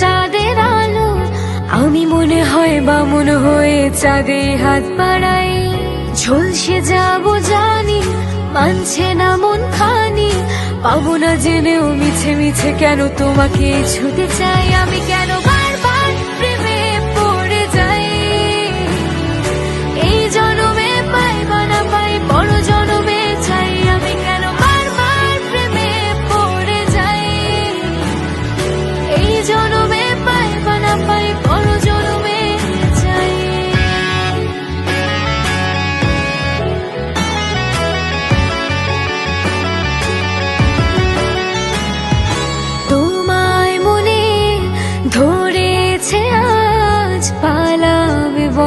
চাঁদের আলো, আমি মনে হয় বা মনে হয়ে চাঁদে হাত বাড়াই। ঝলসে যাব জানি, মানছে না মন খানি, পাবো না জেনেও মিছে মিছে কেন তোমাকে ছুতে চাই আমি কেন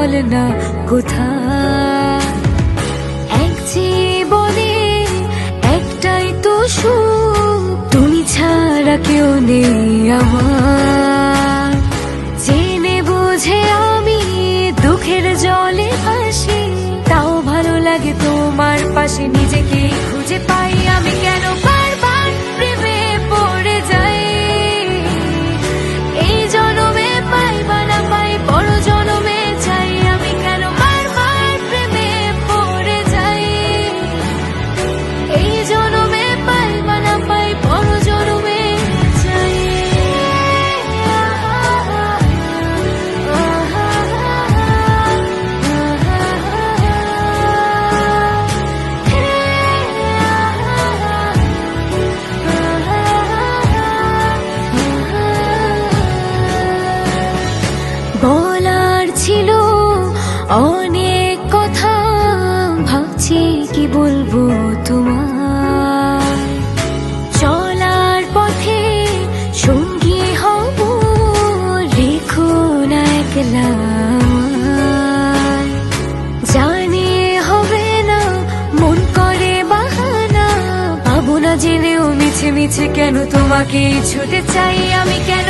বল না কোথায়? এক জীবনে একটাই তো সুখ, তুমি ছাড়া কেউ নেই আমার। জেনে বুঝে আমি দুঃখের জলে ভাসি, তাও ভালো লাগে তোমার পাশে নিজেকে খুঁজে পাই। আমি কেন বারবার অনেক কথা ভাবছি কি বলব তোমার চলার পথে সঙ্গী হব, রেখো না একলা। জানি হবে না, মন করে বাহানা পাবো না জেনেও মিছে মিছে কেন তোমাকে ছুটে চাই, আমি কেন